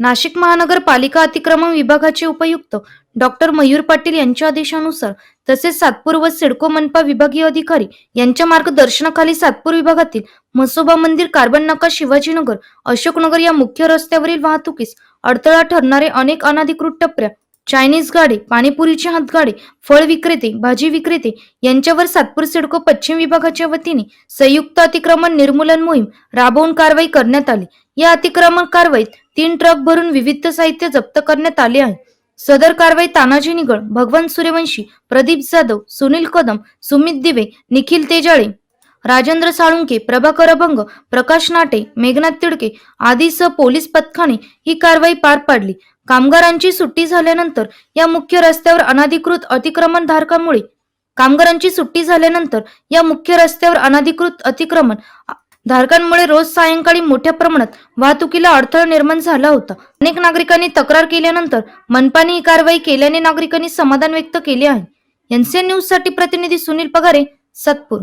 नाशिक महानगरपालिका अतिक्रमण विभागाचे उपयुक्त डॉक्टर मयूर पाटील यांच्या आदेशानुसार तसेच सातपूर व सिडको मनपा विभागीय अधिकारी यांच्या मार्गदर्शनाखाली सातपूर विभागातील म्हसोबा मंदिर कार्बन नाका शिवाजीनगर अशोकनगर या मुख्य रस्त्यावरील वाहतुकीस अडथळा ठरणारे अनेक अनाधिकृत टप्प्या चायनीज गाडे पाणीपुरीचे हातगाडे फळ विक्रेते भाजी विक्रेते यांच्यावर सातपूर सिडको पश्चिम विभागाच्या वतीने संयुक्त अतिक्रमण निर्मूलन मोहीम राबवून कारवाई करण्यात आली. या अतिक्रमण कारवाईत तीन ट्रक भरून विविध साहित्य जप्त करण्यात आले आहे. सदर कारवाई तानाजी निगळ भगवान सूर्यवंशी प्रदीप जाधव सुनील कदम सुमित दिवे निखिल तेजाळे राजेंद्र साळुंके प्रभाकर अभंग प्रकाश नाटे मेघनाथ तिडके आदीसह पोलीस पथकाने ही कारवाई पार पाडली. कामगारांची सुट्टी झाल्यानंतर या मुख्य रस्त्यावर अनधिकृत अतिक्रमण धारकामुळे कामगारांची सुट्टी झाल्यानंतर या मुख्य रस्त्यावर अनधिकृत अतिक्रमण धारकांमुळे रोज सायंकाळी मोठ्या प्रमाणात वाहतुकीला अडथळा निर्माण झाला होता. अनेक नागरिकांनी तक्रार केल्यानंतर मनपाने ही कारवाई केल्याने नागरिकांनी समाधान व्यक्त केले आहे. एनसीएन न्यूजसाठी प्रतिनिधी सुनील पगारे सातपूर.